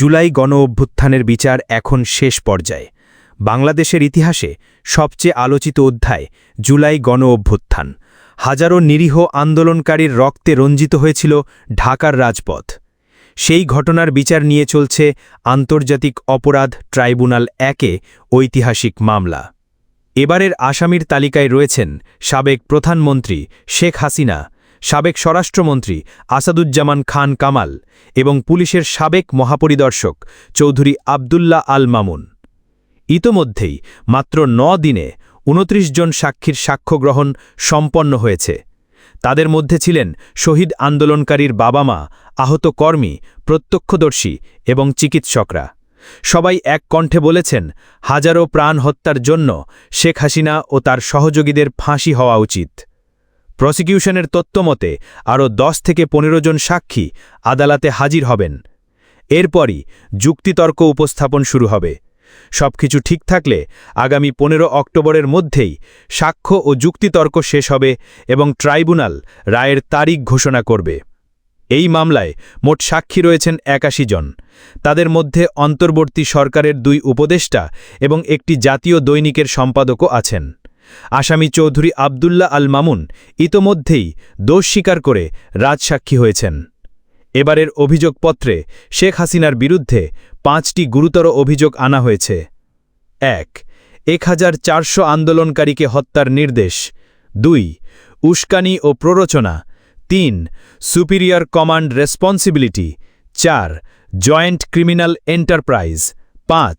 জুলাই গণ অভ্যুত্থানের বিচার এখন শেষ পর্যায়ে। বাংলাদেশের ইতিহাসে সবচেয়ে আলোচিত অধ্যায়, জুলাই গণ অভ্যুত্থান। হাজারো নিরীহ আন্দোলনকারীর রক্তে রঞ্জিত হয়েছিল ঢাকার রাজপথ। সেই ঘটনার বিচার নিয়ে চলছে আন্তর্জাতিক অপরাধ ট্রাইব্যুনাল একে ঐতিহাসিক মামলা। এবারের আসামির তালিকায় রয়েছেন সাবেক প্রধানমন্ত্রী শেখ হাসিনা সাবেক স্বরাষ্ট্রমন্ত্রী আসাদুজ্জামান খান কামাল এবং পুলিশের সাবেক মহাপরিদর্শক চৌধুরী আবদুল্লাহ আল মামুন। ইতোমধ্যেই মাত্র ন দিনে ২৯ জন সাক্ষীর সাক্ষ্য গ্রহণ সম্পন্ন হয়েছে। তাদের মধ্যে ছিলেন শহীদ আন্দোলনকারীর বাবা মা আহত কর্মী, প্রত্যক্ষদর্শী এবং চিকিৎসকরা। সবাই এক কণ্ঠে বলেছেন, হাজারো প্রাণ হত্যার জন্য শেখ হাসিনা ও তার সহযোগীদের ফাঁসি হওয়া উচিত। প্রসিকিউশনের তত্ত্বমতে, আরও দশ থেকে পনেরো জন সাক্ষী আদালতে হাজির হবেন। এরপরই যুক্তিতর্ক উপস্থাপন শুরু হবে। সবকিছু ঠিক থাকলে আগামী পনেরো অক্টোবরের মধ্যেই সাক্ষ্য ও যুক্তিতর্ক শেষ হবে এবং ট্রাইব্যুনাল রায়ের তারিখ ঘোষণা করবে। এই মামলায় মোট সাক্ষী রয়েছেন একাশি জন। তাদের মধ্যে অন্তর্বর্তী সরকারের দুই উপদেষ্টা এবং একটি জাতীয় দৈনিকের সম্পাদকও আছেন। আসামি চৌধুরী আবদুল্লাহ আল মামুন ইতোমধ্যেই দোষ স্বীকার করে রাজসাক্ষী হয়েছেন। এবারের অভিযোগপত্রে শেখ হাসিনার বিরুদ্ধে পাঁচটি গুরুতর অভিযোগ আনা হয়েছে। এক এক হাজার চারশো আন্দোলনকারীকে হত্যার নির্দেশ। দুই, উস্কানি ও প্ররোচনা। তিন, সুপিরিয়র কমান্ড রেসপন্সিবিলিটি। চার, জয়েন্ট ক্রিমিনাল এন্টারপ্রাইজ। পাঁচ,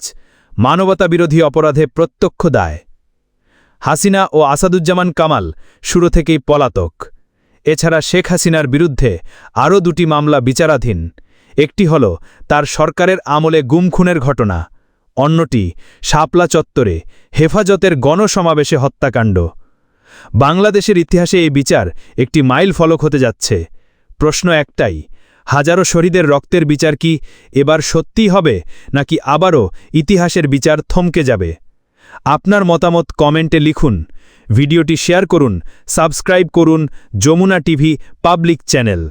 মানবতাবিরোধী অপরাধে প্রত্যক্ষ দায়। হাসিনা ও আসাদুজ্জামান কামাল শুরু থেকেই পলাতক। এছাড়া শেখ হাসিনার বিরুদ্ধে আরও দুটি মামলা বিচারাধীন। একটি হল তার সরকারের আমলে গুমখুনের ঘটনা, অন্যটি শাপলা চত্বরে হেফাজতের গণসমাবেশে হত্যাকাণ্ড। বাংলাদেশের ইতিহাসে এই বিচার একটি মাইল ফলক হতে যাচ্ছে। প্রশ্ন একটাই, হাজারো শহীদের রক্তের বিচার কি এবার সত্যিই হবে নাকি আবারও ইতিহাসের বিচার থমকে যাবে? আপনার মতামত কমেন্টে লিখুন। ভিডিওটি শেয়ার করুন সাবস্ক্রাইব করুন যমুনা টিভি পাবলিক চ্যানেল।